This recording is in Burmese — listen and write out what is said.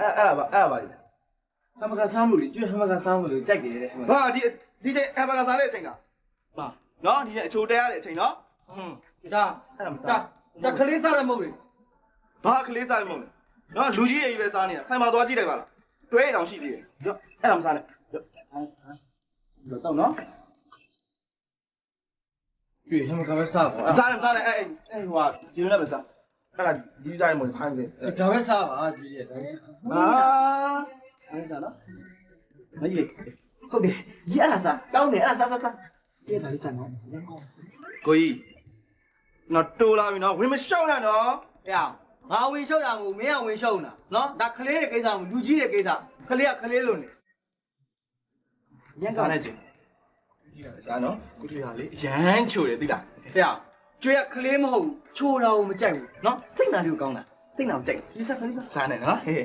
အဲ့အဲ့ဒါပါအဲ့ဒါပါလေဟမ်ဘဂါစားမှုလေကျွေးဟမ်ဘဂါစားမှုလေကြိုက်တယ်တဲ့ဟမ်ဘဂါဟာဒီဒီချိန်အမ်ဘာကစားတဲ့အချိန်ကပါနော်ဒီချိန်အချိုတဲရတဲ့အချိန်နော်ဟွန်းဒါအဲ့ဒါမဒါစားဒါခလေးစားရမဟုတ်လေဘာကလေးစားရမလို့နော်လူကြီးရေးပဲစားနေတာဆိုင်မှာသွားကြည့်လိုက်ပါလားတွဲတောင်ရှိသေးတယ်ရောအဲ့ဒါမစားနဲ့ရောတော့နော်ကျွေးဟမ်ဘဂါပဲစားပါစားတယ်စားတယ်အဲ့အဲ့ဟိုကဒီလိုလည်းပဲစား အဲ့ဒါဒီစားရမလို့ဖိုင်းတယ်ဒါပဲစားပါကျွေးရဲ့ဒါပဲစားအာအဲ့စားနော်မကြီးဟုတ်တယ်ကြီးအဲ့ဒါစားတောင်းတယ်အဲ့ဒါစားစားစားကျွေးဒါလေးစားနော်ကိုကြီးနော်တိုးလာပြီနော်ဝင်မလျှောက်နဲ့နော်အေးအောင်ငါဝင်ရှုပ်တာမဟုတ်မင်းကဝင်ရှုပ်တာနော်ဒါခလေးတဲ့ကိစ္စမဟုတ်လူကြီးတဲ့ကိစ္စခလေးကခလေးလို့နေညံစားစားနေနေချင်းကြည့်ရစားနော်ကိုထွေးကလေအရန်ချိုတယ်သိလားအေးအော င်ကျွေးကခလေးမဟုတ်ချိုးတာကိုမကြိုက်ဘူးနော်စိတ်နာလေးကိုကောင်းတာစိတ်နာကိုကြိုက်ဒီစားခလေးစားစားနေနော်ဟေး